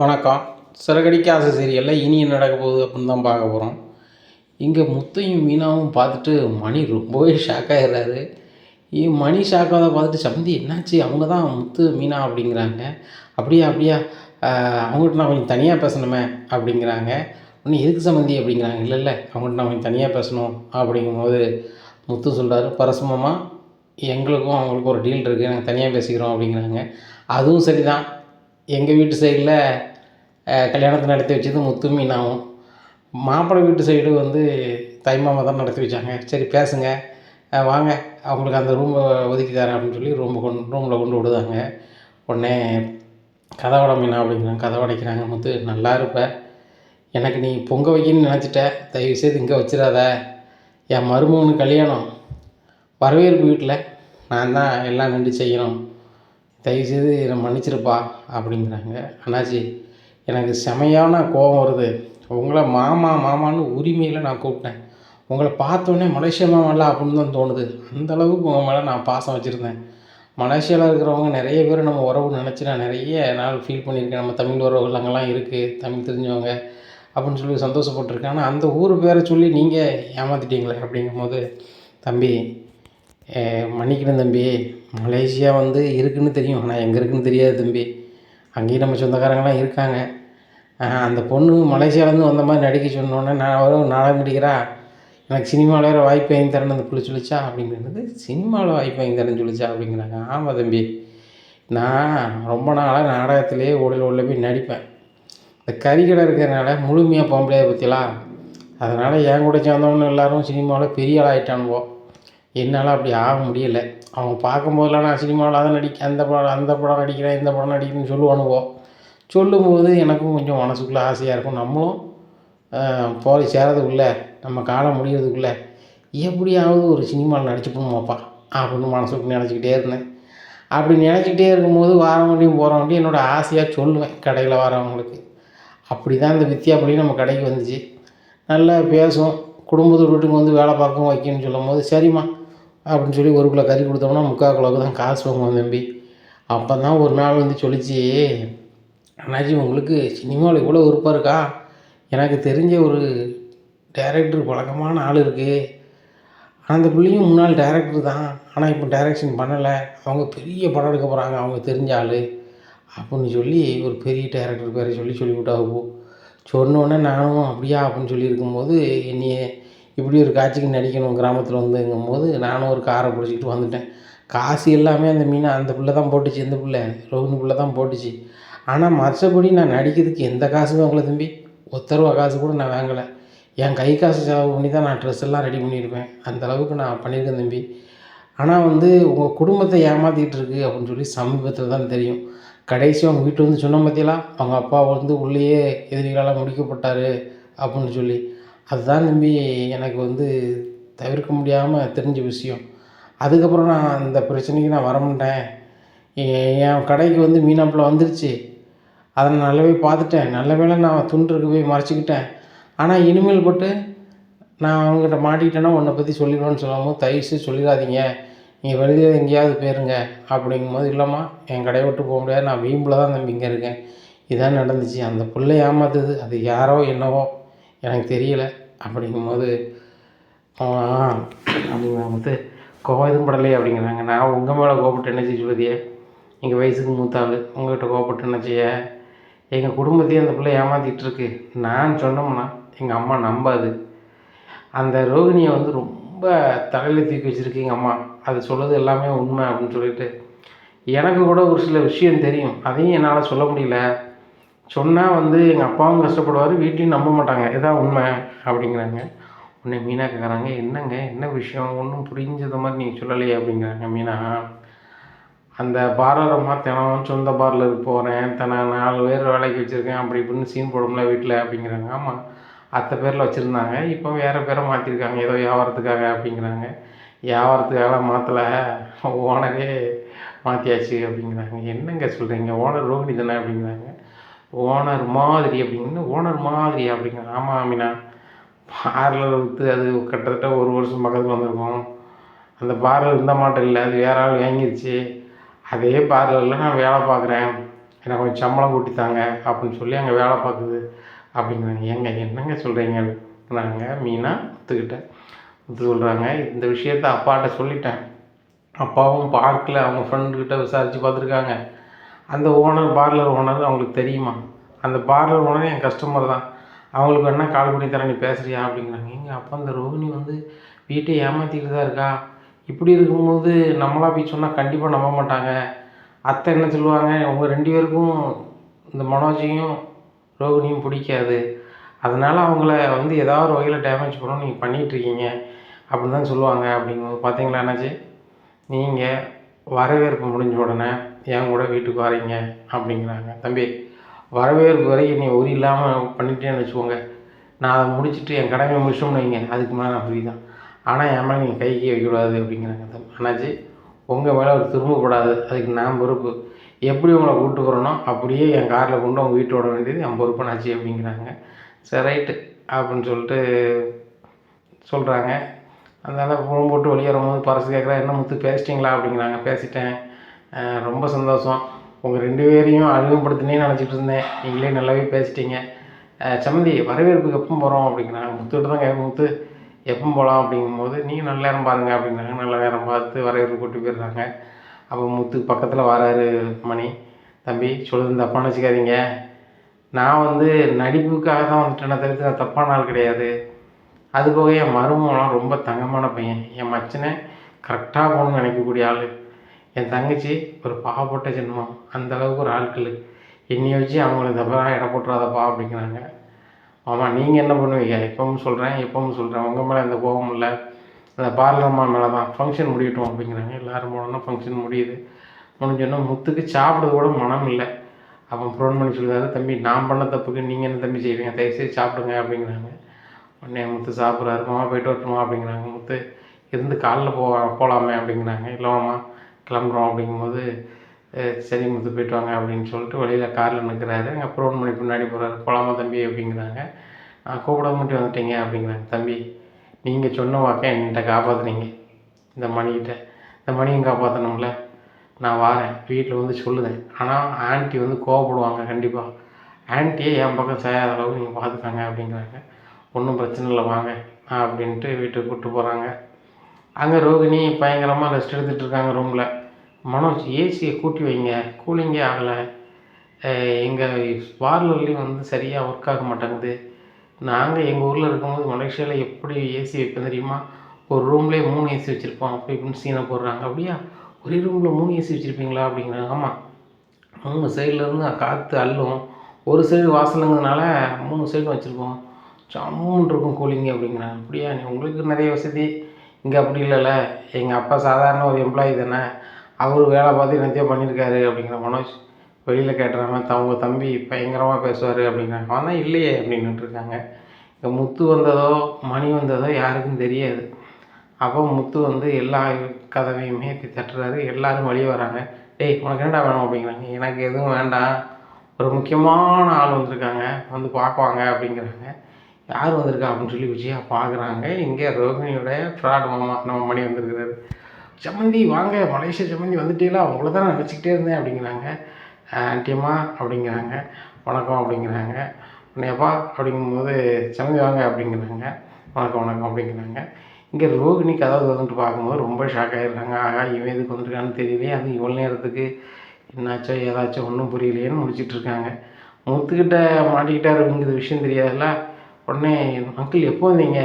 வணக்கம். சிறகடிக்காத சீரியலில் இனி என்ன நடக்க போகுது அப்படின்னு தான் பார்க்க போகிறோம் இங்கே முத்தையும் மீனாவும் பார்த்துட்டு மணி ரொம்பவே ஷாக் ஆகிடுறாரு ஏ மணி ஷாக் ஆகாத பார்த்துட்டு சம்பந்தி என்னாச்சு? அவங்க தான் முத்து மீனா அப்படிங்கிறாங்க. அப்படியா அப்படியா? அவங்ககிட்ட நான் கொஞ்சம் தனியாக பேசணுமே அப்படிங்கிறாங்க. ஒன்று எதுக்கு சம்மந்தி அப்படிங்கிறாங்க? இல்லை இல்லை அவங்ககிட்ட நான் கொஞ்சம் தனியாக பேசணும் அப்படிங்கும்போது முத்து சொல்கிறாரு பரசுமமாக எங்களுக்கும் அவங்களுக்கும் ஒரு டீல் இருக்குது நாங்கள் தனியாக பேசிக்கிறோம் அப்படிங்கிறாங்க. அதுவும் சரி தான் எங்கள் வீட்டு சைடில் கல்யாணத்தை நடத்தி வச்சது முத்து மீனாவும். மாப்பிள்ளை வீட்டு சைடு வந்து தைமாமா தான் நடத்தி வச்சாங்க. சரி பேசுங்க. வாங்க. அவங்களுக்கு அந்த ரூமை ஒதுக்கி தரேன் அப்படின்னு சொல்லி ரூமை கொண்டு ரூமில் கொண்டு விடுதாங்க. உடனே கதவடை மீனா அப்படிங்கிறாங்க. கதை உடைக்கிறாங்க முத்து. நல்லா இருப்ப. எனக்கு நீ பொங்க வைக்கணும்னு நினச்சிட்ட. தயவு செய்து இங்கே வச்சிடாத. என் மருமகனு கல்யாணம். வரவேற்பு வீட்டில் நான் தான் எல்லாம் நின்று செய்யணும். தயவுசெய்து என்னை மன்னிச்சிருப்பா அப்படிங்கிறாங்க. அண்ணாச்சி எனக்கு செமையான கோபம் வருது. உங்களை மாமா மாமான்னு உரிமையில் நான் கூப்பிட்டேன். உங்களை பார்த்தோன்னே மலேசியா மாமால அப்படின்னு தான் தோணுது. அந்த அளவுக்கு உங்கள் மேலே நான் பாசம் வச்சுருந்தேன். மலேசியாவில் இருக்கிறவங்க நிறைய பேர் நம்ம உறவு நினச்சி நான் நிறைய நாள் ஃபீல் பண்ணியிருக்கேன். நம்ம தமிழ் உறவுகள் அங்கெல்லாம் இருக்குது தமிழ் தெரிஞ்சவங்க அப்படின்னு சொல்லி சந்தோஷப்பட்டிருக்கேன். ஆனால் அந்த ஊர் பேரை சொல்லி நீங்கள் ஏமாற்றிட்டீங்களே அப்படிங்கும்போது தம்பி மன்னிக்கணும் தம்பி. மலேசியா வந்து இருக்குன்னு தெரியும். ஆனால் எங்கே இருக்குன்னு தெரியாது தம்பி. அங்கேயும் நம்ம சொந்தக்காரங்களாம் இருக்காங்க. அந்த பொண்ணு மலேசியாவிலேருந்து வந்த மாதிரி நடிக்க சொன்னோன்னே நான் வரும் நாடகம் நடிக்கிறா? எனக்கு சினிமாவில் வேறு வாய்ப்பு வாங்கி தரேன்னு அந்த பிள்ளை சொல்லிச்சா? அப்படிங்கிறது சினிமாவில் வாய்ப்பு வாங்கி தரேன்னு சொல்லிச்சா? அப்படிங்கிறாங்க. ஆமாம் தம்பி. நான் ரொம்ப நாளாக நாடகத்திலே உடல் உள்ள போய் நடிப்பேன். இந்த கறிக்கடை இருக்கிறதுனால முழுமையாக போக முடியாத பற்றியலாம் அதனால் என் கூட சேர்ந்தவங்க எல்லாரும் சினிமாவில் பெரிய ஆள் ஆகிட்டானுவோ என்னால் அப்படி ஆக முடியலை. அவங்க பார்க்கும்போதெல்லாம் நான் சினிமாவில் தான் நடிக்க அந்த படம் அந்த படம் நடிக்கிறேன் இந்த படம் நடிக்கிறேன்னு சொல்லுவானுவோ? சொல்லும்போது எனக்கும் கொஞ்சம் மனசுக்குள்ளே ஆசையாக இருக்கும். நம்மளும் போய் சேரதுக்குள்ளே நம்ம காலம் முடியறதுக்குள்ளே எப்படியாவது ஒரு சினிமாவில் நடிச்சுப்போமாப்பா அப்படின்னு மனசுக்கு நினச்சிக்கிட்டே இருந்தேன். அப்படி நினச்சிக்கிட்டே இருக்கும்போது போகிற போகிறவண்டியும் என்னோடய ஆசையாக சொல்லுவேன் கடையில் வரவங்களுக்கு. அப்படி தான் இந்த வித்யாபலி நம்ம கடைக்கு வந்துச்சு. நல்லா பேசும் குடும்பத்தை வீட்டுக்கு வந்து வேலை பார்க்கவும் வைக்கணும்னு சொல்லும் போது சரிம்மா அப்படின்னு சொல்லி ஒரு கிலோ கறி கொடுத்தோம்னா முக்கால் கிலோவுக்கு தான் காசு வாங்குவோம் தம்பி. அப்போ தான் ஒரு நாள் வந்து சொல்லிச்சு அண்ணாச்சி உங்களுக்கு சினிமாவில் இவ்வளோ விருப்பம் இருக்கா? எனக்கு தெரிஞ்ச ஒரு டேரக்டர் பழக்கமான ஆள் இருக்குது அந்த பிள்ளையும் முன்னாள் டேரக்டர் தான். ஆனால் இப்போ டைரக்ஷன் பண்ணலை. அவங்க பெரிய படம் எடுக்க போகிறாங்க அவங்க தெரிஞ்ச ஆள். அப்படின்னு சொல்லி ஒரு பெரிய டேரக்டர் பேரை சொல்லி சொல்லிவிட்டாவு சொன்னோடனே நானும் அப்படியா அப்படின்னு சொல்லி இருக்கும்போது இப்படி ஒரு காட்சிக்கு நடிக்கணும் கிராமத்தில் வந்துங்கும் போது நானும் ஒரு காரை பிடிச்சிக்கிட்டு வந்துட்டேன். காசு எல்லாமே அந்த மீனை அந்த பிள்ளை தான் போட்டுச்சு இந்த பிள்ளை ரோஹினி பிள்ளை தான் போட்டுச்சு. ஆனால் மற்றபடி நான் நடிக்கிறதுக்கு எந்த காசுமே வாங்கல தம்பி. ஒத்த ரூபா காசு கூட நான் வாங்கலை. என் கை காசு செலவு பண்ணி தான் நான் ட்ரெஸ் எல்லாம் ரெடி பண்ணியிருப்பேன். அந்த அளவுக்கு நான் பண்ணியிருக்கேன் தம்பி. ஆனால் வந்து உங்கள் குடும்பத்தை ஏமாற்றிட்டு இருக்கு அப்படின்னு சொல்லி சமீபத்தில் தான் தெரியும். கடைசி அவங்க வீட்டு வந்து சொன்ன பற்றியெல்லாம் அவங்க அப்பா வந்து உள்ளேயே எதிரிகளால் முடிக்கப்பட்டார் அப்படின்னு சொல்லி. அதுதான் தம்பி எனக்கு வந்து தவிர்க்க முடியாமல் தெரிஞ்ச விஷயம். அதுக்கப்புறம் நான் அந்த பிரச்சனைக்கு நான் வரமாட்டேன் மாட்டேன். என் கடைக்கு வந்து மீனாப்பில் வந்துருச்சு. அதை நான் நல்லாவே பார்த்துட்டேன். நல்ல வேளை நான் துண்டுருக்கு போய் மறைச்சிக்கிட்டேன். ஆனால் இனிமேல் பட்டு நான் அவங்ககிட்ட மாட்டிக்கிட்டேன்னா உன்னை பற்றி சொல்லிடுவேன்னு சொல்லும்போது தயவுசெய்து சொல்லிடாதீங்க. நீங்கள் வெளியே எங்கேயாவது போயிருங்க அப்படிங்கும்போது இல்லைம்மா என் கடையை விட்டு போக முடியாது. நான் வீம்பில் தான் தம்பி இங்கே இருக்கேன். இதான் நடந்துச்சு. அந்த பிள்ளை ஏமாத்துது. அது யாரோ என்னவோ எனக்கு தெரியல அப்படிங்கும்போது அவன் ஆ அப்படிங்கும்போது கோவம் எதுவும் படலையே அப்படிங்கிறாங்க. நான் உங்கள் மேலே கோபப்பட்டு என்ன செய்ய சொல்லுதியே எங்கள் வயசுக்கு மூத்தாள் உங்கள்கிட்ட கோபப்பட்டு என்ன செய்ய? எங்கள் குடும்பத்தையும் அந்த பிள்ளை ஏமாத்திட்டு இருக்கு நான் சொன்னோம்னா எங்கள் அம்மா நம்பாது. அந்த ரோகிணியை வந்து ரொம்ப தலையில் தூக்கி வச்சுருக்கு எங்கள் அம்மா. அது சொல்லுது எல்லாமே உண்மை அப்படின்னு சொல்லிட்டு எனக்கு கூட ஒரு சில விஷயம் தெரியும். அதையும் என்னால் சொல்ல முடியல. சொன்னால் வந்து எங்கள் அப்பாவும் கஷ்டப்படுவார் வீட்லையும் நம்ப மாட்டாங்க. இதான் உண்மை அப்படிங்கிறாங்க. உன்னை மீனா கேட்குறாங்க என்னங்க? என்ன விஷயம்? ஒன்றும் புரிஞ்சது மாதிரி நீங்கள் சொல்லலையே அப்படிங்கிறாங்க மீனா. அந்த பார்லரம்மா தினம் சொந்த பார்லருக்கு போகிறேன் தன நாலு பேர் வேலைக்கு வச்சுருக்கேன். அப்படி இப்படின்னு சீன் போடும்ல வீட்டில் அப்படிங்கிறாங்க. ஆமாம் அத்தை பேரில் வச்சுருந்தாங்க. இப்போ வேறு பேரை மாற்றிருக்காங்க ஏதோ வியாபாரத்துக்காக அப்படிங்கிறாங்க. வியாபாரத்துக்காக மாற்றலை ஓனரே மாற்றியாச்சு அப்படிங்கிறாங்க. என்னங்க சொல்கிறீங்க ஓனர் ரோஹிணி தானே அப்படிங்கிறாங்க. ஓனர் மாதிரி அப்படிங்கிறது ஓனர் மாதிரி அப்படிங்கிறாங்க. ஆமாம் அமினா பார்லர் விற்று அது கிட்டத்தட்ட ஒரு வருஷம் பக்கத்தில் வந்திருக்கும். அந்த பார்லர் இந்த மாட்டம் இல்லை. அது வேற ஆள் வாங்கிருச்சு. அதே பார்லரில் நான் வேலை பார்க்குறேன். எனக்கு கொஞ்சம் சம்பளம் கூட்டித்தாங்க அப்படின்னு சொல்லி அங்கே வேலை பார்க்குது. அப்படிங்கிறாங்க. ஏங்க என்னங்க சொல்கிறீங்க நாங்கள் மீனா ஒத்துக்கிட்டேன். ஒத்து சொல்கிறாங்க இந்த விஷயத்த அப்பாட்ட சொல்லிட்டேன். அப்பாவும் பார்க்கில் அவங்க ஃப்ரெண்டுக்கிட்ட விசாரித்து பார்த்துருக்காங்க. அந்த ஓனர் பார்லர் ஓனர் அவங்களுக்கு தெரியுமா? அந்த பார்லர் ஓனர் என் கஸ்டமர் தான். அவங்களுக்கு வேணால் கால் பண்ணி தரேன். நீ பேசுறியா? அப்படிங்கிறாங்க. எங்கள் அப்பா அந்த ரோஹினி வந்து வீட்டை ஏமாற்றிக்கிட்டு தான் இருக்கா? இப்படி இருக்கும்போது நம்மளாக போய் சொன்னால் கண்டிப்பாக நம்ப மாட்டாங்க. அத்தை என்ன சொல்லுவாங்க உங்கள் ரெண்டு பேருக்கும் இந்த மனோஜையும் ரோகிணியும் பிடிக்காது. அதனால் அவங்கள வந்து ஏதாவது ஒரு வகையில் டேமேஜ் பண்ணணும் நீங்கள் பண்ணிகிட்ருக்கீங்க அப்படின்னு தான் சொல்லுவாங்க. அப்படிங்கும்போது பார்த்தீங்களா என்னாச்சு நீங்கள் வரவேற்பு முடிஞ்ச உடனே என் கூட வீட்டுக்கு வரீங்க அப்படிங்கிறாங்க. தம்பி வரவேற்பு வரைக்கும் நீ ஒரு இல்லாமல் பண்ணிட்டேன்னு வச்சுக்கோங்க. நான் அதை முடிச்சுட்டு என் கடமையை முடிச்சோம்னு வைங்க. அதுக்கு மேலே நான் ஃப்ரீ தான். ஆனால் என் மேலே நீங்கள் கைக்கு வைக்கக்கூடாது அப்படிங்கிறாங்க அண்ணாச்சி உங்கள் மேலே அவர் திரும்பக்கூடாது அதுக்கு நான் பொறுப்பு. எப்படி உங்களை கூப்பிட்டு போகிறனோ அப்படியே என் காரில் கொண்டு உங்கள் வீட்டோட வேண்டியது என் பொறுப்புனாச்சு அப்படிங்கிறாங்க. சரி ரைட்டு அப்படின்னு சொல்லிட்டு சொல்கிறாங்க அதனால் ஃபோன் போட்டு வெளியேறும் போது பரசு கேட்குறா என்ன முத்து பேசிட்டிங்களா? அப்படிங்கிறாங்க. பேசிட்டேன். ரொம்ப சந்தோஷம். உங்கள் ரெண்டு பேரையும் அறிமுகப்படுத்தினே நினச்சிட்டு இருந்தேன். நீங்களே நல்லாவே பேசிட்டீங்க. சம்மந்தி வரவேற்புக்கு எப்போ போகிறோம் அப்படிங்கிறாங்க. முத்துக்கிட்ட தான் கேட்க முத்து எப்போ போகலாம் அப்படிங்கும்போது நீங்கள் நல்ல நேரம் பாருங்கள் அப்படின்னாங்க. நல்ல நேரம் பார்த்து வரையறு கூட்டி போயிடுறாங்க. அப்போ முத்துக்கு பக்கத்தில் வராரு மணி. தம்பி சொல்லுது தப்பான வச்சுக்காதீங்க நான் வந்து நடிப்புக்காக தான் வந்துட்டேன் தவிர்த்து நான் தப்பான ஆள் கிடையாது. அது போக என் மருமகனும் ரொம்ப தங்கமான பையன். என் மச்சனை கரெக்டாக போகணும்னு நினைக்கக்கூடிய ஆள். என் தங்கச்சி ஒரு பாவப்பட்ட ஜென்மம். அந்தளவுக்கு ஒரு ஆட்கள். என்னைய வச்சு அவங்கள தப்பாக இட போட்டுறாதப்பா அப்படிங்கிறாங்க. ஆமாம் நீங்கள் என்ன பண்ணுவீங்க? எப்பவும் சொல்கிறேன் எப்பவும் சொல்கிறேன் உங்கள் மேலே எந்த கோபம் இல்லை. அந்த பார்லர்மா மேலே தான் ஃபங்க்ஷன் முடியட்டும் அப்படிங்கிறாங்க. எல்லோரும் போனோன்னா ஃபங்க்ஷன் முடியுது. முடிஞ்சோன்னா முத்துக்கு சாப்பிட்றது கூட மனம் இல்லை. அப்போ ஃபோன் பண்ணி சொல்லுறாரு தம்பி நான் பண்ண தப்புக்கு நீங்கள் என்ன தம்பி செய்வீங்க? தயவுசெய்து சாப்பிடுங்க அப்படிங்கிறாங்க. உடனே முத்து சாப்பிட்றாரு. மாமா போயிட்டு வரட்டுமா? அப்படிங்கிறாங்க. முத்து இருந்து காலில் போ போகலாமே அப்படிங்கிறாங்க. இல்லைம்மா கிளம்புறோம் அப்படிங்கும்போது சரி முத்து போயிட்டு வாங்க அப்படின்னு சொல்லிட்டு வெளியில் காரில் நிற்கிறாரு அங்கே ஃபோன் பண்ணி பின்னாடி போகிறாரு போகலாமா தம்பி அப்படிங்கிறாங்க. நான் கூப்பிட மட்டும் வந்துட்டீங்க அப்படிங்கிறாங்க. தம்பி நீங்கள் சொன்ன வாக்க என்கிட்ட காப்பாற்றுனீங்க இந்த மணிக்கிட்ட இந்த மணியும் காப்பாற்றணும்ல நான் வாரேன். வீட்டில் வந்து சொல்லுதேன். ஆனால் ஆண்டி வந்து கோவப்படுவாங்க கண்டிப்பாக ஆன்ட்டியே என் பக்கம் செய்யாத அளவுக்கு நீங்கள் பார்த்துக்காங்க அப்படிங்கிறாங்க. ஒன்றும் பிரச்சனை இல்லை வாங்க. அப்படின்ட்டு வீட்டுக்கு கூப்பிட்டு போகிறாங்க அங்கே ரோகிணி பயங்கரமாக ரெஸ்ட் எடுத்துகிட்டு இருக்காங்க ரூமில் மனோஜ் ஏசியை கூட்டி வைங்க. கூலிங்கே ஆகலை. எங்கள் பார்லர்லேயும் வந்து சரியாக ஒர்க் ஆக மாட்டேங்குது. நாங்கள் எங்கள் ஊரில் இருக்கும்போது மலேசியாவில் எப்படி ஏசி வைப்போம் தெரியுமா? ஒரு ரூம்லேயே மூணு ஏசி வச்சுருப்போம். அப்படி இப்படின்னு சீனை போடுறாங்க. அப்படியா? ஒரே ரூமில் மூணு ஏசி வச்சுருப்பீங்களா? அப்படிங்கிறாங்க. ஆமாம் மூணு சைட்லேருந்து காற்று அள்ளும். ஒரு சைடு வாசலுங்கிறதுனால மூணு சைடும் வச்சுருப்போம். ஜம்முன்னு இருக்கும் கூலிங்கு அப்படிங்கிறாங்க. அப்படியா? நீ உங்களுக்கு நிறைய வசதி. இங்கே அப்படி இல்லைல்ல. எங்கள் அப்பா சாதாரண ஒரு எம்ப்ளாயி தானே. அவர் வேலை பார்த்து என்னத்தையோ பண்ணியிருக்காரு அப்படிங்கிற மனோஜ் வெளியில் கேட்டுறாங்க அவங்க தம்பி பயங்கரமாக பேசுவார் அப்படிங்கிறாங்க ஆனால் இல்லையே அப்படின்னுட்டு இருக்காங்க. இங்கே முத்து வந்ததோ மணி வந்ததோ யாருக்கும் தெரியாது. அப்போ முத்து வந்து எல்லா கதவையுமே தட்டுறாரு. எல்லாரும் வெளியே வராங்க. டேய் உனக்கு என்னடா வேணும்? அப்படிங்கிறாங்க. எனக்கு எதுவும் வேண்டாம். ஒரு முக்கியமான ஆள் வந்திருக்காங்க. வந்து பார்க்குவாங்க அப்படிங்கிறாங்க. யார் வந்திருக்கா? அப்படின்னு சொல்லி விஜயா பார்க்குறாங்க. இங்கே ரோகிணியோட ஃப்ராட் மாமா நம்ம மணி வந்திருக்கிறாரு. சம்மந்தி வாங்க மலேசியா சம்மந்தி வந்துட்டீங்களா? அவங்கள தான் நினச்சிக்கிட்டே இருந்தேன் அப்படிங்கிறாங்க. ஆன்ட்டியம்மா அப்படிங்கிறாங்க. வணக்கம் அப்படிங்கிறாங்க. உன்னையப்பா அப்படிங்கும்போது சம்மந்தி வாங்க அப்படிங்கிறாங்க. வணக்கம் வணக்கம் அப்படிங்கிறாங்க. இங்கே ரோகிணி கதவு திறந்துட்டு பார்க்கும்போது ரொம்ப ஷாக் ஆகிடுறாங்க ஆகா இவன் எதுக்கு வந்துருக்கான்னு தெரியலையே. அது இவ்வளோ நேரத்துக்கு என்னாச்சோ ஏதாச்சும் ஒன்றும் புரியலையேன்னு முடிச்சிட்டு இருக்காங்க. முத்துக்கிட்ட அப்படிங்கிற விஷயம் தெரியாதுல்ல. உடனே அங்கிள் எப்போ வந்தீங்க?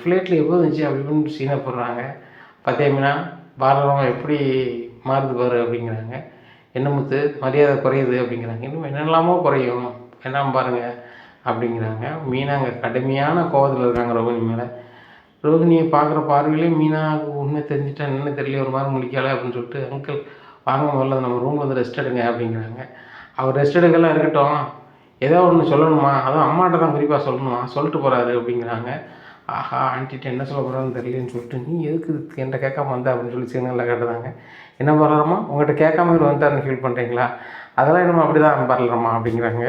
ஃப்ளைட்டில் எப்போ வந்துச்சு? அப்படின்னு சீனப்படுறாங்க சீனை போடுறாங்க. பார்த்தீங்கன்னா பாரதம் எப்படி மாறுது பாரு அப்படிங்கிறாங்க. என்ன முத்து? மரியாதை குறையுது அப்படிங்கிறாங்க. இன்னும் என்னெல்லாமோ குறையும். என்னன்னு பாருங்கள் அப்படிங்கிறாங்க. மீனா அங்கே கடுமையான கோவத்தில் இருக்காங்க ரோகிணி மேலே. ரோகிணியை பார்க்குற பார்வையிலே மீனாவுக்கு உண்மை தெரிஞ்சுட்டா என்ன தெரியல ஒரு மாதிரி முடிக்கலை அப்படின்னு சொல்லிட்டு அங்கிள் வாங்க முதல்ல நம்ம ரூமில் வந்து ரெஸ்ட் எடுங்க அப்படிங்கிறாங்க. அவர் ரெஸ்ட் எடுக்கலாம் இருக்கட்டும். ஏதோ ஒன்று சொல்லணுமா? அதுவும் அம்மாட்ட தான் குறிப்பாக சொல்லணுமா? சொல்லிட்டு போகிறாரு அப்படிங்கிறாங்க. ஆஹா ஆன்ட்டிட்ட என்ன சொல்ல போகிறான்னு தெரியலன்னு சொல்லிட்டு நீ எதுக்கு என்கிட்ட கேட்காம வந்த? அப்படின்னு சொல்லி சிக்னலில் கேட்டதாங்க. என்ன பரலாமா உங்கள்கிட்ட கேட்காம இவர் வந்தாருன்னு ஃபீல் பண்ணுறீங்களா அதெல்லாம் என்னமோ அப்படி தான் பரலாமா அப்படிங்கிறாங்க.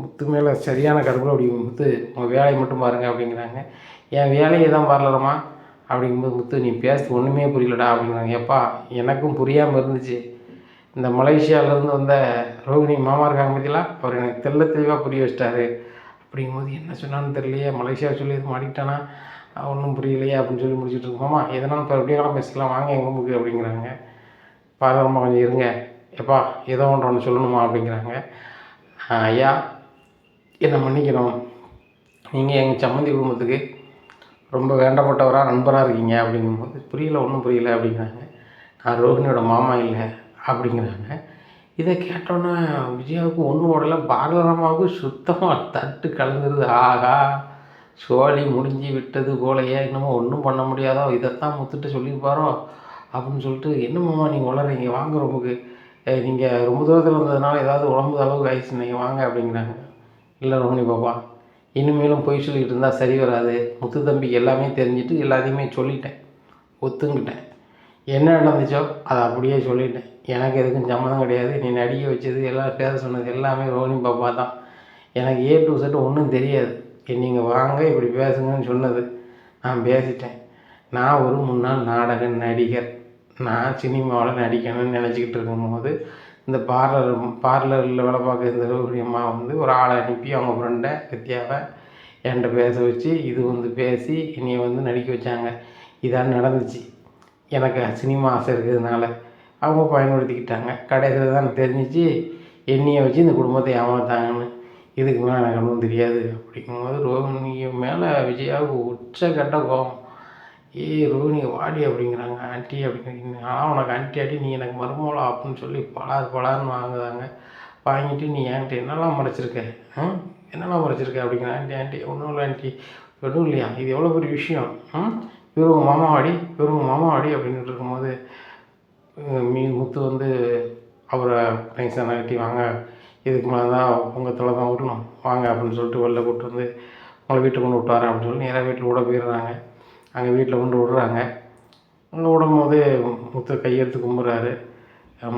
முத்து மேலே சரியான கடவுள் அப்படி முத்து உங்கள் வேலையை மட்டும் பாருங்கள் அப்படிங்கிறாங்க. என் வேலையை தான் பார்லரம்மா அப்படிங்கும்போது முத்து நீ பேசுறது ஒன்றுமே புரியலடா அப்படிங்கிறாங்க. எப்பா எனக்கும் புரியாமல் இருந்துச்சு. இந்த மலேசியாவிலேருந்து வந்த ரோகிணி மாமா இருக்காங்க பார்த்தீங்களா அவர் எனக்கு தெள்ள தெளிவாக புரிய வச்சிட்டாரு. அப்படிங்கும்போது என்ன சொன்னான்னு தெரியலையே. மலேசியா சொல்லி எதுவும் மாட்டிக்கிட்டானா? ஒன்றும் புரியலையே அப்படின்னு சொல்லி முடிச்சுட்டு இருக்கோம். எதனால் எதனாலும் இப்போ எப்படியே பேசலாம் வாங்க எங்கள் ரூமுக்கு அப்படிங்கிறாங்க. பாரம்பரியமாக கொஞ்சம் இருங்க. எப்பா ஏதோ ஒன்று ஒன்று சொல்லணுமா அப்படிங்கிறாங்க. ஐயா என்னை மன்னிக்கணும்? நீங்கள் எங்கள் சம்மந்தி குடும்பத்துக்கு ரொம்ப வேண்டப்பட்டவராக நண்பராக இருக்கீங்க. அப்படிங்கும்போது புரியல ஒன்றும் புரியல அப்படிங்கிறாங்க. நான் ரோஹினியோட மாமா இல்லை அப்படிங்கிறாங்க. இதை கேட்டோன்னே விஜயாவுக்கு ஒன்றும் உடல பாலராமாவுக்கு சுத்தமாக தட்டு கலந்துருது ஆகா சோழி முடிஞ்சு விட்டது போலையே இன்னமும் ஒன்றும் பண்ண முடியாதோ இதைத்தான் முத்துட்டு சொல்லியிருப்பாரோ அப்படின்னு சொல்லிட்டு என்னம்மா நீங்கள் வளர்றீங்க வாங்க ரொம்பக்கு நீங்கள் ரொம்ப தூரத்தில் வந்ததுனால ஏதாவது உடம்பு அளவுக்கு ஆயிடுச்சு நீங்கள் வாங்க அப்படிங்கிறாங்க. இல்லை ரோமணி பாப்பா இனிமேலும் பொய் சொல்லிக்கிட்டு இருந்தால் சரி வராது. முத்து தம்பிக்கு எல்லாமே தெரிஞ்சுட்டு எல்லாத்தையுமே சொல்லிட்டேன். ஒத்துங்கிட்டேன். என்ன நடந்துச்சோ அதை அப்படியே சொல்லிட்டேன். எனக்கு எதுக்கும் சம்மந்தம் கிடையாது. நீ நடிக்க வச்சது எல்லாம் பேச சொன்னது எல்லாமே ரோனி பாப்பா தான். எனக்கு ஏ டு செட்டு ஒன்றும் தெரியாது. நீங்கள் வாங்க இப்படி பேசுங்கன்னு சொன்னது. நான் பேசிட்டேன். நான் ஒரு முன்னாள் நாடக நடிகர். நான் சினிமாவில் நடிக்கணும்னு நினச்சிக்கிட்டு இருக்கும்போது இந்த பார்லர் பார்லரில் வேலை பார்க்குற இந்த அம்மா வந்து ஒரு ஆளை அனுப்பி அவங்க ஃப்ரெண்டை வித்யாவை என்கிட்ட பேச வச்சு இது வந்து பேசி என்னையை வந்து நடிக்க வச்சாங்க. இதான் நடந்துச்சு. எனக்கு சினிமா ஆசை இருக்கிறதுனால அவங்க பயன்படுத்திக்கிட்டாங்க. கடைசியில் தான் எனக்கு தெரிஞ்சிச்சு என்னையை வச்சு இந்த குடும்பத்தை ஏமாத்தாங்கன்னு இதுக்கு மேலே எனக்கு ஒன்றும் தெரியாது. அப்படிங்கும்போது ரோஹிணிக்கு மேலே விஜயாவுக்கு உச்சக்கட்ட கோபம். ஏய் ரோஹிணி வாடி அப்படிங்கிறாங்க. ஆண்டி அப்படிங்கிறீங்க. ஆனால் உனக்கு ஆண்டி ஆண்டி நீ எனக்கு மருமகளா அப்படின்னு சொல்லி பலார் பலார்னு வாங்குதாங்க வாங்கிட்டு நீ என்கிட்ட என்னெல்லாம் மறைச்சிருக்க? ம்? என்னெல்லாம் மறைச்சிருக்க? அப்படிங்கிற ஆண்டி ஆண்டி ஒன்றும் இல்லை ஆண்டி. ஒன்றும் இல்லையா? இது எவ்வளோ பெரிய விஷயம்? ம்? இவர் உங்கள் மாமா அடி இவர் உங்கள் மாமா அடி அப்படின்ட்டு இருக்கும்போது மீ முத்து வந்து அவரை நைஸாக நகட்டி வாங்க இதுக்கு மேலே தான் உங்கள் தலை தான் விடணும் வாங்க அப்படின்னு சொல்லிட்டு வெளில கூப்பிட்டு வந்து உங்களை வீட்டுக்கு கொண்டு விட்டாரேன் அப்படின்னு சொல்லி நேராக வீட்டில் விட போயிடுறாங்க. அங்கே வீட்டில் கொண்டு விடுறாங்க. அங்கே விடும்போது முத்து கையெடுத்து கும்பிட்றாரு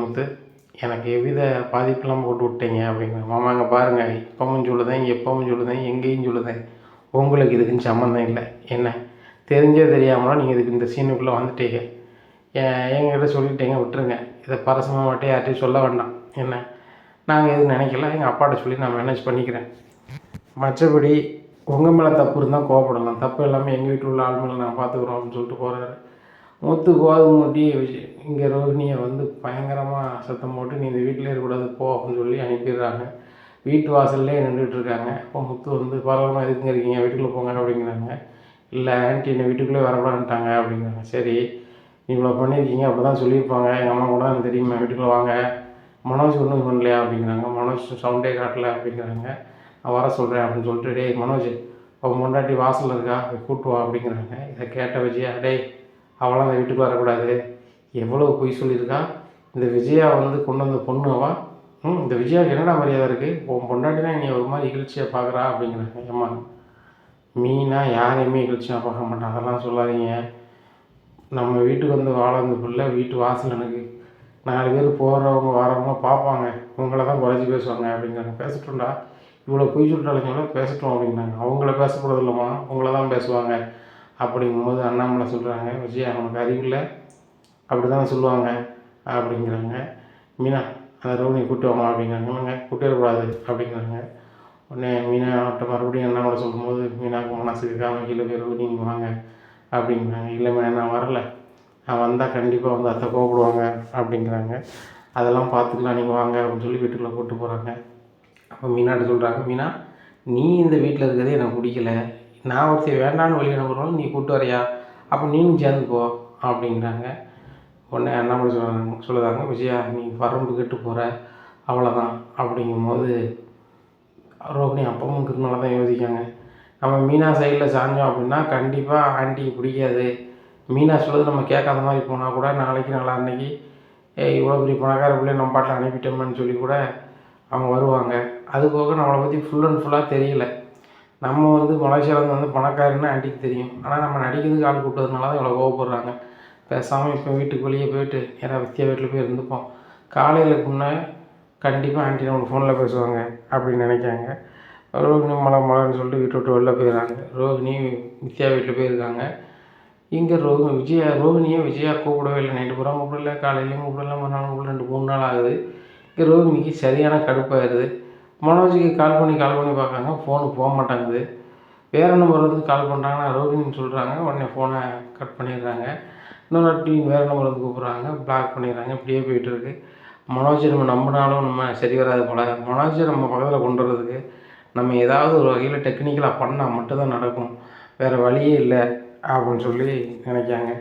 முத்து எனக்கு எவ்வித பாதிப்பெல்லாம் போட்டு விட்டீங்க அப்படிங்கிற மாமா அங்கே பாருங்கள் இப்பவும் சொல்லுதேன் எப்பவும் சொல்லுதேன் எங்கேயும் சொல்லுதேன். உங்களுக்கு இதுக்குன்னு சம்மந்தம் இல்லை. என்ன? தெரிஞ்சே தெரியாமலாம் நீங்கள் இதுக்கு இந்த சீனுக்குள்ளே வந்துட்டீங்க. என் எங்ககிட்ட சொல்லிட்டீங்க விட்டுருங்க. இதை பரசமாக மட்டும் யார்ட்டையும் சொல்ல வேண்டாம். என்ன? நாங்கள் எதுவும் நினைக்கல. எங்கள் அப்பாட்ட சொல்லி நான் மேனேஜ் பண்ணிக்கிறேன். மற்றபடி உங்கள் மேலே தப்பு இருந்தால் கோவப்படலாம். தப்பு எல்லாமே எங்கள் வீட்டில் உள்ள ஆள் மேலே நான் பார்த்துக்குறோம் அப்படின்னு சொல்லிட்டு போகிறாரு முத்து கோதுமை இங்கே ரோஹினியை வந்து பயங்கரமாக சத்தம் போட்டு நீ இந்த வீட்டிலே இருக்கக்கூடாது போ அப்படின்னு சொல்லி அனுப்பிடுறாங்க. வீட்டு வாசல்லே நின்றுட்டுருக்காங்க இப்போ முத்து வந்து பரவாயில்ல எதுக்குங்க இருக்கீங்க? வீட்டுக்குள்ளே போங்க அப்படிங்கிறாங்க. இல்லை ஆன்ட்டி என்னை வீட்டுக்குள்ளே வரக்கூடாதுன்ட்டாங்க அப்படிங்கிறாங்க. சரி இவ்வளோ பண்ணியிருக்கீங்க அப்படி தான் சொல்லியிருப்பாங்க. எங்கள் அம்மா கூட எனக்கு தெரியுமா வீட்டுக்குள்ளே வாங்க. மனோஜ் ஒன்றும் பண்ணலையா அப்படிங்கிறாங்க. மனோஜ் சவுண்டே காட்டல அப்படிங்கிறாங்க. நான் வர சொல்கிறேன் அப்படின்னு சொல்லிட்டு டேய் மனோஜ் அவன் முன்னாடி வாசலில் இருக்கா? போய் கூட்டு வா அப்படிங்கிறாங்க. இதை கேட்ட விஜயா டேய் அவளாம் அந்த வீட்டுக்கு வரக்கூடாது. எவ்வளோ பொய் சொல்லியிருக்கா? இந்த விஜயா வந்து கொண்டு வந்த பொண்ணுவா ம் இந்த விஜயாவுக்கு என்னடா மரியாதை இருக்குது உன் பொண்டாட்டினா நீ ஒரு மாதிரி இகழ்ச்சியாக பார்க்குறா அப்படிங்கிறாங்க. ஏமா மீனாக யாரையுமே இகழ்ச்சியாக பார்க்க மாட்டேன் அதெல்லாம் சொல்லாதீங்க. நம்ம வீட்டுக்கு வந்து வாழ அந்த பிள்ளை வீட்டு வாசல் எனக்கு. நாலு பேர் போகிறவங்க வரவங்க பார்ப்பாங்க. உங்களை தான் குறைச்சி பேசுவாங்க அப்படிங்கிறாங்க. பேசட்டும்டா. இவ்வளோ பொய் சொல்லிட்டாலுங்களா பேசட்டும் அப்படிங்கிறாங்க. அவங்கள பேசக்கூடாது இல்லைம்மா உங்களை தான் பேசுவாங்க. அப்படிங்கும்போது அண்ணாமலை சொல்கிறாங்க விஜய் அவனுக்கு அறிவில்லை அப்படி தான் சொல்லுவாங்க. அப்படிங்கிறாங்க. மீனா அந்த ரோஹினி கூப்பிட்டு வாங்க அப்படிங்கிறாங்க. கூட்டிடக்கூடாது. அப்படிங்கிறாங்க. உடனே மீனாட்ட மறுபடியும் அண்ணாமலை சொல்லும்போது மீனாவுக்கு மனசுக்கு காம கீழே பேர் நீங்கள் வாங்க அப்படிங்கிறாங்க. இல்லை மீனா நான் வரல. நான் வந்தால் கண்டிப்பாக வந்து அத்தை கோவப்படுவாங்க அப்படிங்கிறாங்க. அதெல்லாம் பார்த்துக்கலாம் நீங்கள் வாங்க அப்படின்னு சொல்லி வீட்டுக்குள்ளே கூப்பிட்டு போகிறாங்க அப்போ மீனாட்ட சொல்கிறாங்க மீனா நீ இந்த வீட்டில் இருக்கிறதே எனக்கு பிடிக்கல. நான் ஒருத்தர் வேண்டான்னு வழி அனுப்புகிறோம் நீ கூப்பிட்டு வரையா? அப்போ நீயும் சேர்ந்து போ அப்படிங்கிறாங்க. உடனே அண்ணாமலை சொல்கிறாங்க சொல்லுதாங்க விஜயா நீ வரம்பு கெட்டு போகிற அவ்வளோதான் அப்படிங்கும்போது ரோகிணி அப்பவும் கிருமலை தான் யோசிக்காங்க. நம்ம மீனா சைடில் சாஞ்சோம் அப்படின்னா கண்டிப்பாக ஆண்டிக்கு பிடிக்காது. மீனா சொல்லுறது நம்ம கேட்காத மாதிரி போனால் கூட நாளைக்கு நாளா அன்னைக்கு ஏய் இவ்வளோ பெரிய பணக்கார பிள்ளைய நம்ம பாட்டில் அனுப்பிட்டோம்னு சொல்லி கூட அவங்க வருவாங்க. அது போக நம்மளை பற்றி ஃபுல் அண்ட் ஃபுல்லாக தெரியல. நம்ம வந்து மலேசியாவில் வந்து பணக்காரன்னு ஆண்டிக்கு தெரியும். ஆனால் நம்ம நடிக்கிறதுக்கு ஆள் கூப்பிட்டதுனால தான் இவ்வளோ கோவப்படுறாங்க. பேசாமல் இப்போ வீட்டுக்கு வெளியே போயிட்டு நேராக வித்தியா வீட்டில் போய் இருந்துப்போம். காலையில் முன்னே கண்டிப்பாக ஆண்டி நம்மளுக்கு ஃபோனில் பேசுவாங்க அப்படின்னு நினைக்காங்க. ரோகிணி மலை மலைன்னு சொல்லிட்டு வீட்டை விட்டு வெளில போயிடுறாங்க. ரோகிணி வித்யா வீட்டில் போயிருக்காங்க. இங்கே ரோஹி விஜயா ரோஹிணியை விஜயா கூப்பிடவே இல்லை. நைட்டு பூரா கூப்பிடல காலையிலையும் கூப்பிடல மறுநாள் கூப்பிடல ரெண்டு மூணு நாள் ஆகுது. இங்கே ரோஹிணிக்கு சரியான கடுப்பாயிருது மனோஜுக்கு கால் பண்ணி கால் பண்ணி பார்க்குறாங்க. ஃபோனு போக மாட்டேங்குது. வேறு நம்பர் வந்து கால் பண்ணுறாங்கன்னா ரோஹிணின்னு சொல்கிறாங்க உடனே ஃபோனை கட் பண்ணிடுறாங்க. இன்னொரு வாட்டி வேறு நம்பர் வந்து கூப்பிட்றாங்க. பிளாக் பண்ணிடுறாங்க. இப்படியே போயிட்டுருக்கு மனோஜை நம்ம நம்பினாலும் நம்ம சரி வராது போல். மனோஜை நம்ம பக்கத்தில் கொண்டு வர்றதுக்கு நம்ம ஏதாவது ஒரு வகையில் டெக்னிக்கலாக பண்ணால் மட்டும்தான் நடக்கும். வேறு வழியே இல்லை அப்படின்னு சொல்லி நினைக்காங்க.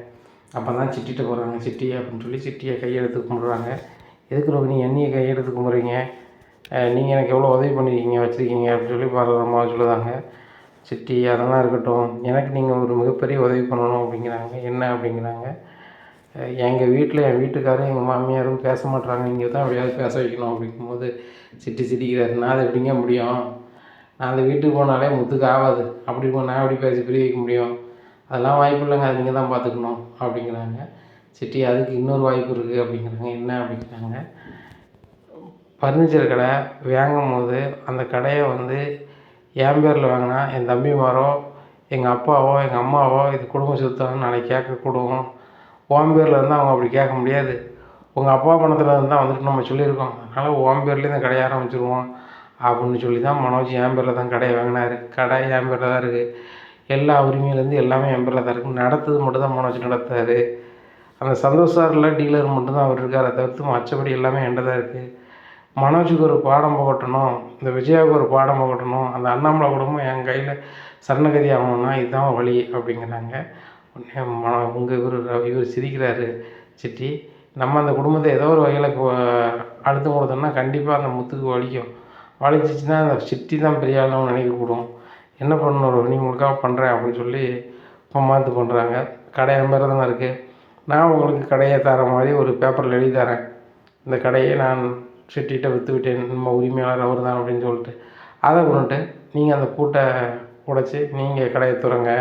அப்போ தான் சிட்டிகிட்ட போகிறாங்க சிட்டி அப்படின்னு சொல்லி சிட்டியை கையெடுத்து கும்பிட்றாங்க. எதுக்கு ரோகிணி என்னையை கையெடுத்து கும்பிட்றீங்க நீங்கள் எனக்கு எவ்வளோ உதவி பண்ணியிருக்கீங்க வச்சுருக்கீங்க அப்படின்னு சொல்லி பாரதமாக சொல்லுதாங்க. சிட்டி அதெல்லாம் இருக்கட்டும். எனக்கு நீங்கள் ஒரு மிகப்பெரிய உதவி பண்ணணும் அப்படிங்கிறாங்க. என்ன அப்படிங்கிறாங்க? எங்கள் வீட்டில் என் வீட்டுக்காரும் எங்கள் மாமியாரும் பேச மாட்றாங்க. நீங்கள் தான் எப்படியாவது பேச வைக்கணும் அப்படிங்கும்போது சிட்டி சிட்டிக்கிறார் நான் அதை எப்படிங்க முடியும்? நான் அந்த வீட்டுக்கு போனாலே முத்துக்கு ஆகாது. அப்படி போ நான் எப்படி பேசி புரிய வைக்க முடியும்? அதெல்லாம் வாய்ப்பு இல்லைங்க. அது நீங்கள் தான் பார்த்துக்கணும் அப்படிங்கிறாங்க. சிட்டி அதுக்கு இன்னொரு வாய்ப்பு இருக்குது அப்படிங்கிறாங்க. என்ன அப்படிங்கிறாங்க? ஃபர்னிச்சர் கடை வாங்கும் போது அந்த கடையை வந்து என் பேரில் வாங்கினா என் தம்பிமாரோ எங்கள் அப்பாவோ எங்கள் அம்மாவோ இது குடும்ப சொத்தான்னு நாளைக்கு கேட்கக்கூடும். உன் பேரில் இருந்தால் அவங்க அப்படி கேட்க முடியாது. உங்கள் அப்பா பணத்தில் இருந்தால் வந்துட்டு நம்ம சொல்லியிருக்கோம். அதனால் உன் பேர்லேயே இந்த கடையை ஆரம்பிச்சிருவோம். அப்படின்னு சொல்லி தான் மனோஜ் என் பேரில் தான் கடையை வாங்கினாரு. கடை என் பேரில் தான் இருக்குது எல்லா உரிமையிலேருந்து எல்லாமே என் பேரில் தான் இருக்குது நடத்துறது மட்டும் தான் மனோஜ் நடத்துறாரு. அந்த சந்தோஷ் சாரில் டீலர் மட்டும்தான் அவர் இருக்கார் தவிர்த்து மற்றபடி எல்லாமே என்கிட்ட தான் இருக்குது மனோஜுக்கு ஒரு பாடம் புகட்டணும். இந்த விஜயாவுக்கு ஒரு பாடம் புகட்டணும். அந்த அண்ணாமலை குடும்பம் என் கையில் சரணகதி ஆகணும்னா இதுதான் வழி அப்படிங்கிறாங்க. உடனே உங்கள் இவர் இவர் சிரிக்கிறாரு சிட்டி நம்ம அந்த குடும்பத்தை ஏதோ ஒரு வகையில் அழுத்தம் கொடுத்தோம்னா கண்டிப்பாக அந்த முத்துக்கு வலிக்கும். வலிச்சிச்சுன்னா அந்த சிட்டி தான் பெரிய ஆளுன்னு நினைக்கக்கூடும். என்ன பண்ணணும் நீ உங்களுக்காக பண்ணுறேன் அப்படின்னு சொல்லி மாற்று பண்ணுறாங்க கடை என் தான் தானே இருக்குது நான் உங்களுக்கு கடையை தர மாதிரி ஒரு பேப்பரில் எழுதி தரேன். இந்த கடையை நான் சிட்டிகிட்ட விற்று விட்டேன். நம்ம உரிமையாளர் அவர் தான் அப்படின்னு சொல்லிட்டு. அதை கொண்டுட்டு நீங்கள் அந்த பூட்டை உடைச்சி நீங்கள் கடையை திறங்க.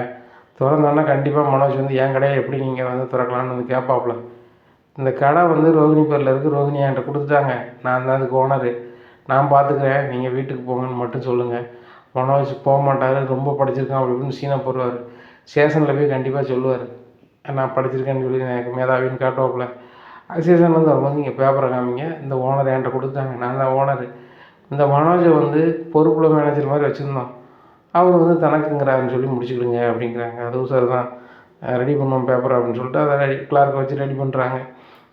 திறந்தோன்னே கண்டிப்பாக மனோஜ் வந்து என் கடையை எப்படி நீங்கள் வந்து திறக்கலான்னு வந்து கேட்பாப்புல இந்த கடை வந்து ரோகிணி பேரில் இருக்குது ரோகிணி என்கிட்ட கொடுத்துட்டாங்க. நான் தான் அதுக்கு ஓனரு நான் பார்த்துக்கிறேன் நீங்கள் வீட்டுக்கு போங்கன்னு மட்டும் சொல்லுங்கள் மனோஜ் போக மாட்டார். ரொம்ப படிச்சிருக்கான் அப்படி இப்படின்னு சீனா போடுவார். ஸ்டேஷனில் போய் கண்டிப்பாக சொல்லுவார். நான் படிச்சிருக்கேன்னு சொல்லி எனக்கு மேதாவின்னு காட்டுவாப்புல ஸ்டேஷன் வந்து வரும்போது நீங்கள் பேப்பரை காமிங்க. இந்த ஓனர் என்கிட்ட கொடுத்தாங்க நான் தான் ஓனரு இந்த மனோஜை வந்து பொறுப்புள்ள மேனேஜர் மாதிரி வச்சுருந்தோம். அவர் வந்து தனக்குங்கிறாருன்னு சொல்லி முடிச்சுக்கிடுங்க அப்படிங்கிறாங்க. அதுவும் சார் தான். ரெடி பண்ணுவோம் பேப்பர் அப்படின்னு சொல்லிட்டு அதை ரெடி கிளார்க்கை வச்சு ரெடி பண்ணுறாங்க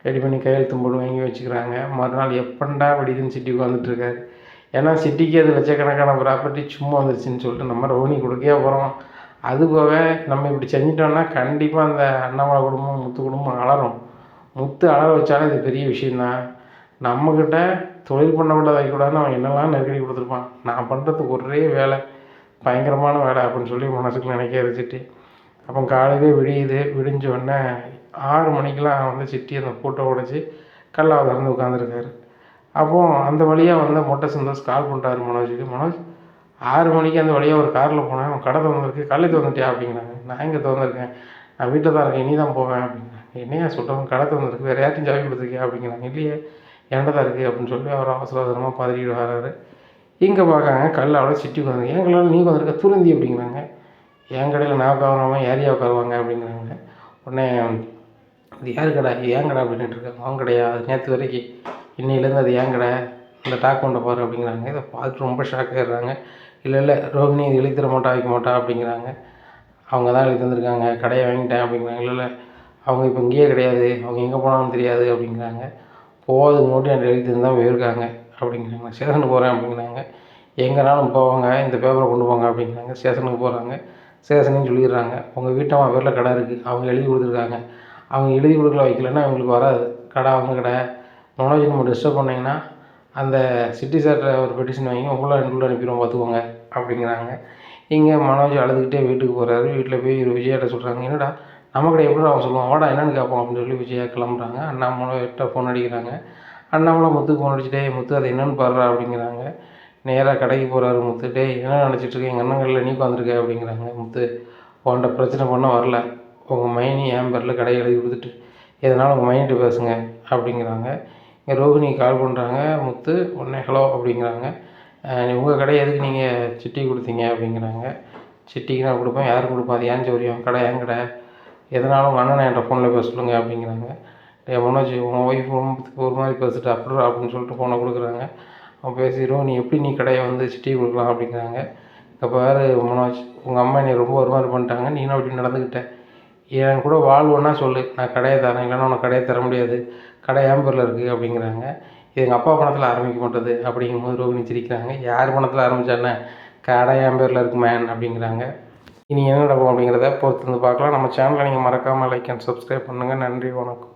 ரெடி பண்ணி கையெழுத்து போட்டு வாங்கி வச்சுக்கிறாங்க. மறுநாள் எப்பண்டா வெடிக்குன்னு சிட்டி உட்காந்துட்ருக்காரு ஏன்னா சிட்டிக்கு அது லட்சக்கணக்கான ப்ராப்பர்ட்டி சும்மா வந்துருச்சுன்னு சொல்லிட்டு நம்ம ரோனி கொடுக்கவே போகிறோம் அது போக நம்ம இப்படி செஞ்சிட்டோம்னா கண்டிப்பாக அந்த அண்ணாமலை குடும்பம் முத்து குடும்பம் அலறும். முத்து அலற வச்சாலும் இது பெரிய விஷயந்தான் நம்மக்கிட்ட தொழில் பண்ண விட வைக்கக்கூடாதுன்னு அவன் என்னெல்லாம் நெருக்கடி கொடுத்துருப்பான். நான் பண்ணுறதுக்கு ஒரே வேலை. பயங்கரமான வேலை அப்படின்னு சொல்லி மனசுக்கு நினைக்க வச்சுட்டு அப்போ காலையிலே விடியுது விடிஞ்ச உடனே ஆறு மணிக்கெலாம் வந்து சிட்டி அந்த பூட்டை உடைச்சி கல்லாவை திறந்து உட்காந்துருக்காரு அப்போது அந்த வழியாக வந்து மொட்டை சந்தோஷ் கால் பண்ணுறாரு மனோஜுக்கு. மனோஜ் ஆறு மணிக்கு அந்த வழியாக ஒரு காரில் போனேன். அவன் கடை திறந்துருக்கு கல்லை திறந்துட்டியா அப்படிங்கிறாங்க. நான் இங்கே திறந்துருக்கேன்? நான் வீட்டில் தான் இருக்கேன் இனி தான் போவேன் அப்படிங்கிறாங்க. என்னையா சொல்கிறவங்க கடை திறந்துருக்கு வேறு யார்ட்டையும் ஜாபி கொடுத்துருக்கியா அப்படிங்கிறாங்க. இல்லையே என்கிட்ட தான் இருக்குது அப்படின்னு சொல்லி அவர் அவசர அவசரமாக பதறிட்டு வர்றாரு. இங்கே பார்க்காங்க கல்லை சிட்டி உட்காந்து என் கல்லில் நீ வந்திருக்க துருந்தி அப்படிங்கிறாங்க. என் கடையில் நான் உட்காராம ஏரியா உட்காருவாங்க அப்படிங்கிறாங்க. உடனே இது யார் கடை? ஏன் கடை அப்படின்ட்டு இருக்காங்க. அவன் கடையா? அது நேற்று வரைக்கும் இன்னையிலேருந்து அது ஏன் கடை. இந்த டாக்குமெண்ட்டை பாரு அப்படிங்கிறாங்க. இதை பார்த்துட்டு ரொம்ப ஷாக் ஆகிடுறாங்க இல்லை இல்லை ரோகிணி இது எழுதி தர மாட்டா வைக்க மாட்டா அப்படிங்கிறாங்க. அவங்க தான் எழுதி தந்திருக்காங்க. கடையை வாங்கிட்டேன் அப்படிங்கிறாங்க. இல்லை இல்லை அவங்க இப்போ இங்கேயே கிடையாது. அவங்க எங்கே போனாலும் தெரியாது அப்படிங்கிறாங்க. போகிறதுக்கு மட்டும் என்கிட்ட எழுதி தந்தால் போயிருக்காங்க. அப்படிங்கிறாங்க. ஸ்டேஷனுக்கு போகிறேன் அப்படிங்கிறாங்க. எங்கேனாலும் போவாங்க இந்த பேப்பரை கொண்டு போங்க அப்படிங்கிறாங்க. ஸ்டேஷனுக்கு போகிறாங்க ஸ்டேஷனையும் சொல்லிடுறாங்க. உங்கள் வீட்டம்மா பேரில் கடை இருக்குது அவங்க எழுதி கொடுத்துருக்காங்க. அவங்க எழுதி கொடுக்கல வைக்கலன்னா அவங்களுக்கு வராது. கடை அவங்க கடை. நோனாஜி நம்ம டிஸ்டர்ப் பண்ணிங்கன்னா அந்த சிட்டி சார்கிட்ட ஒரு பெட்டிஷன் வாங்கி உங்களை உள்ள அனுப்பிடுவோம் பார்த்துக்கோங்க அப்படிங்கிறாங்க. இங்கே மனோஜ் அழுதுகிட்டே வீட்டுக்கு போகிறாரு வீட்டில் போய் விஜயாட்ட சொல்கிறாங்க என்னடா நம்ம கடை எப்படி அவன் சொல்லுவான்? வாடா என்னென்னு கேட்போம் அப்படின்னு சொல்லி விஜயா கிளம்புறாங்க. அண்ணாமலை ஃபோன் அடிக்கிறாங்க. அண்ணாமலை முத்துக்கு ஃபோன் அடிச்சுட்டே முத்து அது என்னென்னு பாடுறா அப்படிங்கிறாங்க. நேராக கடைக்கு போகிறாரு முத்து. டேய் என்ன நினச்சிட்ருக்க எங்கள் அண்ணங்களில் நீ உட்காந்துருக்க அப்படிங்கிறாங்க முத்து. உன்கிட்ட பிரச்சனை பண்ண வரல. உங்கள் மைனி என் பேரில் கடையை எழுதி கொடுத்துட்டு எதனால் உங்கள் மைனிட்டு பேசுங்க? அப்படிங்கிறாங்க. இங்கே ரோஹிணி கால் பண்ணுறாங்க முத்து உடனே ஹலோ அப்படிங்கிறாங்க. உங்கள் கடையை எதுக்கு நீங்கள் சிட்டி கொடுத்தீங்க? அப்படிங்கிறாங்க. சிட்டிக்கு நான் கொடுப்பேன். யாரும் கொடுப்பேன் அது ஏன் சௌரியம்? கடை ஏன் கடை எதனாலும் உங்கள் அண்ணனை என்கிட்ட ஃபோனில் பேச சொல்லுங்க? அப்படிங்கிறாங்க. டே மனோஜ் உன் ஒய்ஃப் ரொம்ப ஒரு மாதிரி பேசிட்டு அப்புறம் அப்படின்னு சொல்லிட்டு ஃபோனை கொடுக்குறாங்க. அவன் பேசிடுவோம் நீ எப்படி நீ கடையை வந்து சிட்டி கொடுக்கலாம்? அப்படிங்கிறாங்க. இப்போ பாரு மனோஜ் உங்கள் அம்மா நீ ரொம்ப ஒரு மாதிரி பண்ணிட்டாங்க நீனும் அப்படி நடந்துக்கிட்டேன் என் கூட வாழ்வோன்னா சொல்லு. நான் கடையை தரேன். இல்லைன்னா உனக்கு கடையை தர முடியாது. கடை ஏன் பேரில் இருக்குது அப்படிங்கிறாங்க. இது எங்கள் அப்பா பணத்தில் ஆரம்பிக்க மாட்டது அப்படிங்கும்போது ரோகிணி சிரிக்கிறாங்க. யார் பணத்தில் ஆரம்பித்தானே கடை என் பேரில் இருக்கு மேன் அப்படிங்கிறாங்க. இனி என்ன நடக்கும் அப்படிங்கிறத பொறுத்து வந்து பார்க்கலாம். நம்ம சேனலை நீங்கள் மறக்காமல் லைக் அண்ட் சப்ஸ்கிரைப் பண்ணுங்கள் நன்றி வணக்கம்.